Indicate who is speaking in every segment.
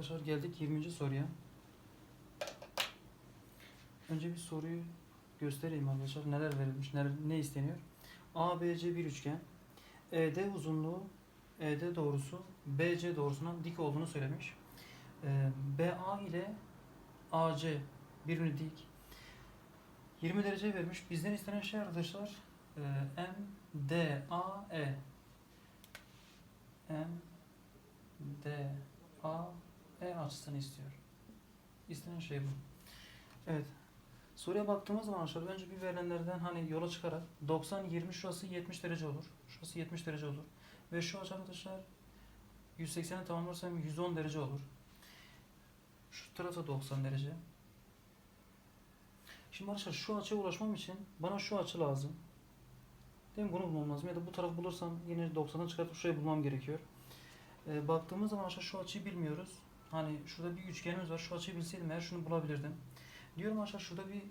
Speaker 1: Arkadaşlar geldik 20. soruya. Önce bir soruyu göstereyim arkadaşlar. Neler verilmiş, neler, ne isteniyor? ABC bir üçgen. ED uzunluğu, ED doğrusu BC doğrusundan dik olduğunu söylemiş. Ee, BA ile AC birini dik. 20 derece vermiş. Bizden istenen şey arkadaşlar e, MDAE. MDAE açısını istiyor. İstenen şey bu. Evet. Soruya baktığımız zaman aşağı önce bir verilenlerden hani yola çıkarak 90 20 şurası 70 derece olur. Şurası 70 derece olur. Ve şu açı arkadaşlar 180'i tamamlarsam 110 derece olur. Şu tarafta 90 derece. Şimdi arkadaşlar şu açıya ulaşmam için bana şu açı lazım. Değil mi? Bunu bulmam lazım. Ya da bu tarafı bulursam yine 90'dan çıkartıp şurayı bulmam gerekiyor. Ee, baktığımız zaman aşağı şu açıyı bilmiyoruz. Hani şurada bir üçgenimiz var. Şu açıyı bilseydim eğer şunu bulabilirdim. Diyorum aşağı şurada bir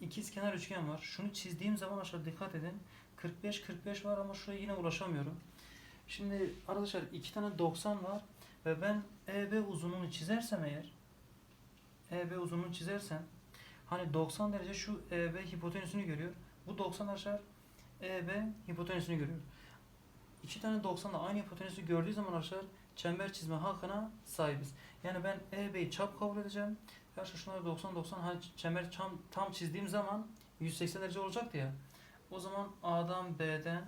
Speaker 1: ikiz kenar üçgen var. Şunu çizdiğim zaman aşağı dikkat edin. 45 45 var ama şuraya yine ulaşamıyorum. Şimdi arkadaşlar iki tane 90 var ve ben EB uzunluğunu çizersem eğer EB uzunluğunu çizersem hani 90 derece şu EB hipotenüsünü görüyor. Bu 90 aşağı EB hipotenüsünü görüyor. İki tane 90 da aynı hipotenüsü gördüğü zaman aşağı çember çizme hakkına sahibiz. Yani ben EB'yi çap kabul edeceğim. Arkadaşlar şunları 90 90 hani çember tam, tam çizdiğim zaman 180 derece olacaktı ya. O zaman A'dan B'den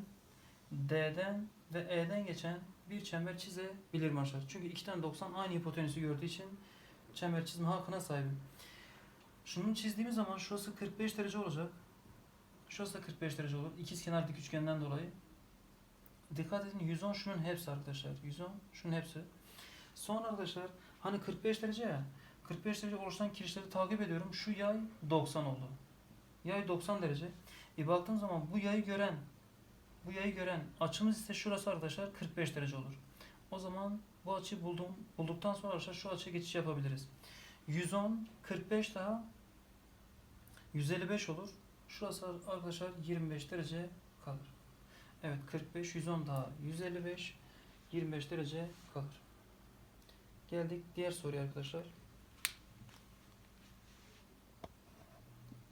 Speaker 1: D'den ve E'den geçen bir çember çizebilirim arkadaşlar. Çünkü iki tane 90 aynı hipotenüsü gördüğü için çember çizme hakkına sahibim. Şunu çizdiğimiz zaman şurası 45 derece olacak. Şurası da 45 derece olur. İkiz kenar dik üçgenden dolayı. Dikkat edin 110 şunun hepsi arkadaşlar. 110 şunun hepsi. Sonra arkadaşlar hani 45 derece ya. 45 derece oluşan kirişleri takip ediyorum. Şu yay 90 oldu. Yay 90 derece. E baktığım zaman bu yayı gören bu yayı gören açımız ise şurası arkadaşlar 45 derece olur. O zaman bu açıyı buldum, bulduktan sonra arkadaşlar şu açıya geçiş yapabiliriz. 110, 45 daha 155 olur. Şurası arkadaşlar 25 derece kalır. Evet 45, 110 daha 155, 25 derece kalır. Geldik diğer soruya arkadaşlar.